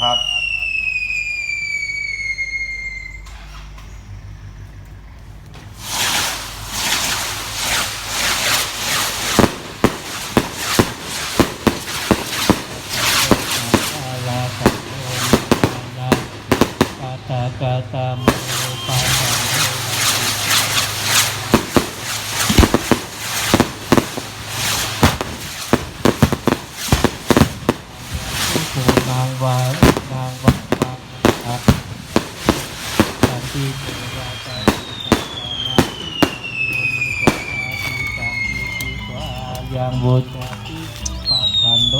ครับอา ติเทวาตายังบุตรปัจจันโด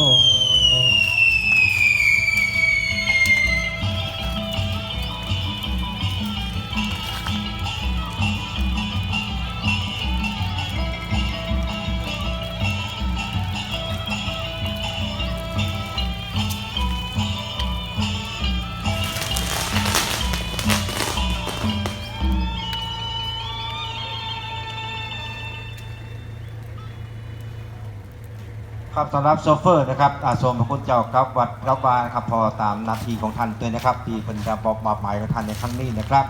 ครับสำหรับโซเฟอร์นะครับอาสมพระคุณเจ้าครับวัดครับานครับพอตามนาทีของท่านด้วยนะครับที่เป็นจะบอกมาหมายของท่านในครั้งนี้นะครับ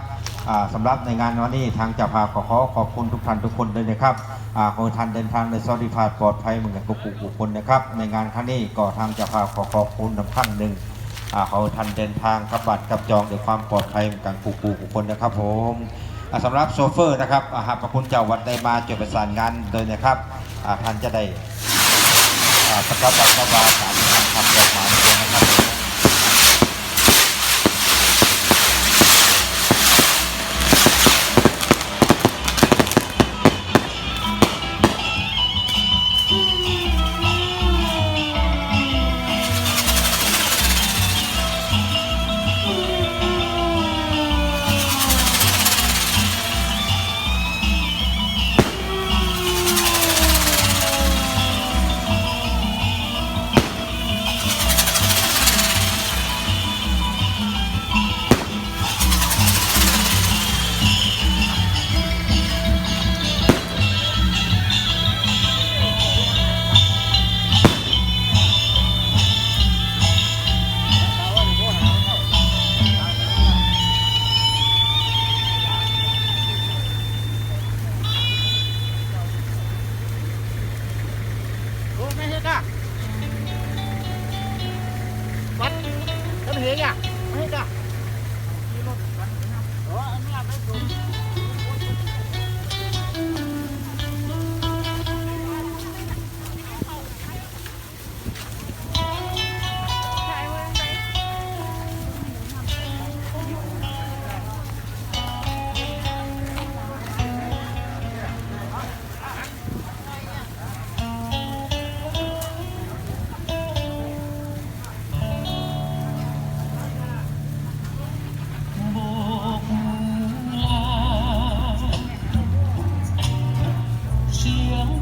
อ่าสำหรับในงานวันนี้ทางจ้าภาขอขอขอบคุณทุกท่านทุกคนเลยนะครับขอท่านเดินทางในสวัสดิภาพปลอดภัยเหมือนกันกับผู้คนนะครับในงานครั้งนี้ก็ทางจ้าภาขอขอบคุณน้ำขั้งหนึ่งขอท่านเดินทางกับบัตรกับจองด้วยความปลอดภัยเหมือนกันผู้ผู้คนนะครับผมอ่าสำหรับโซเฟอร์นะครับอาหากพระคุณเจ้าวัดได้มาจดประสานงานโดยนะครับท่านจะได้ ประกอบกับกวาสารทำบอกมา วัดก็ไ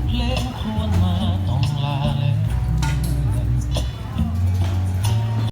play upon my